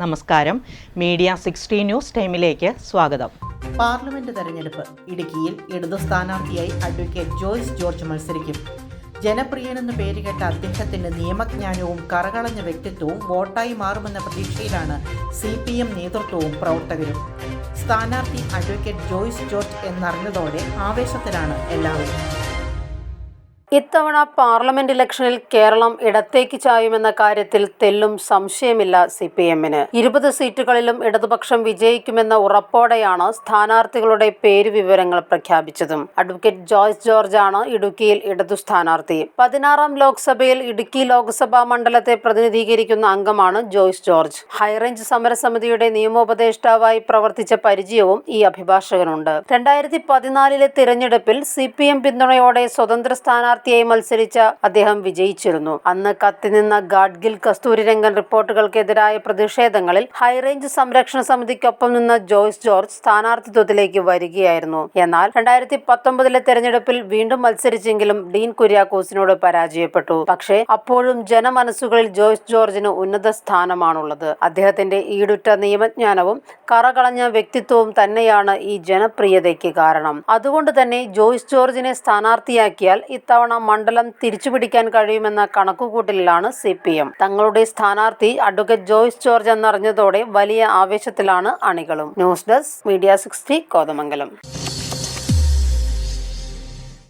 നമസ്കാരം. Media sixty news ടൈമിലേക്ക് സ്വാഗതം. പാർലമെന്റ് തെരഞ്ഞെടുപ്പ് ഇടുക്കിയിൽ ഇടതു സ്ഥാനാർത്ഥിയായി അഡ്വക്കേറ്റ് ജോയ്സ് ജോർജ് മത്സരിക്കും. ജനപ്രിയനെന്ന് പേരുകേട്ട അദ്ദേഹത്തിന്റെ നിയമജ്ഞാനവും കറകളഞ്ഞ വ്യക്തിത്വവും വോട്ടായി മാറുമെന്ന പ്രതീക്ഷയിലാണ് സി പി എം നേതൃത്വവും പ്രവർത്തകരും. സ്ഥാനാർത്ഥി അഡ്വക്കേറ്റ് ജോയ്സ് ജോർജ് എന്നറിഞ്ഞതോടെ ആവേശത്തിലാണ് എല്ലാവരും. ഇത്തവണ പാർലമെന്റ് ഇലക്ഷനിൽ കേരളം ഇടത്തേക്ക് ചായുമെന്ന കാര്യത്തിൽ തെല്ലും സംശയമില്ല സി പി എമ്മിന് ഇരുപത് സീറ്റുകളിലും ഇടതുപക്ഷം വിജയിക്കുമെന്ന ഉറപ്പോടെയാണ് സ്ഥാനാർത്ഥികളുടെ പേര് വിവരങ്ങൾ പ്രഖ്യാപിച്ചതും. അഡ്വക്കേറ്റ് ജോയ്സ് ജോർജ് ആണ് ഇടുക്കിയിൽ ഇടതു സ്ഥാനാർത്ഥി. പതിനാറാം ലോക്സഭയിൽ ഇടുക്കി ലോക്സഭാ മണ്ഡലത്തെ പ്രതിനിധീകരിക്കുന്ന അംഗമാണ് ജോയ്സ് ജോർജ്. ഹൈറേഞ്ച് സമരസമിതിയുടെ നിയമോപദേഷ്ടാവായി പ്രവർത്തിച്ച പരിചയവും ഈ അഭിഭാഷകനുണ്ട്. രണ്ടായിരത്തി പതിനാലിലെ തിരഞ്ഞെടുപ്പിൽ സി പി എം പിന്തുണയോടെ സ്വതന്ത്ര സ്ഥാനാർത്ഥിയായി മത്സരിച്ച അദ്ദേഹം വിജയിച്ചിരുന്നു. അന്ന് കത്തിനിന്ന ഗാഡ്ഗിൽ കസ്തൂരിരംഗൻ റിപ്പോർട്ടുകൾക്കെതിരായ പ്രതിഷേധങ്ങളിൽ ഹൈറേഞ്ച് സംരക്ഷണ സമിതിക്കൊപ്പം നിന്ന ജോയ്സ് ജോർജ് സ്ഥാനാർത്ഥിത്വത്തിലേക്ക് വരികയായിരുന്നു. എന്നാൽ രണ്ടായിരത്തി പത്തൊമ്പതിലെ തെരഞ്ഞെടുപ്പിൽ വീണ്ടും മത്സരിച്ചെങ്കിലും ഡീൻ കുര്യാക്കോസിനോട് പരാജയപ്പെട്ടു. പക്ഷേ അപ്പോഴും ജനമനസ്സുകളിൽ ജോയ്സ് ജോർജിന് ഉന്നത സ്ഥാനമാണുള്ളത്. അദ്ദേഹത്തിന്റെ ഈടുറ്റ നിയമജ്ഞാനവും കറകളഞ്ഞ വ്യക്തിത്വവും തന്നെയാണ് ഈ ജനപ്രിയതയ്ക്ക് കാരണം. അതുകൊണ്ട് തന്നെ ജോയ്സ് ജോർജിനെ സ്ഥാനാർത്ഥിയാക്കിയാൽ ഇത്തവണ മണ്ഡലം തിരിച്ചുപിടിക്കാൻ കഴിയുമെന്ന കണക്കുകൂട്ടലിലാണ് സി പി എം തങ്ങളുടെ സ്ഥാനാർത്ഥി അഡ്വക്കേറ്റ് ജോയ്സ് ജോർജ് എന്നറിഞ്ഞതോടെ വലിയ ആവേശത്തിലാണ് അണികളും. News desk media sixty Kothamangalam.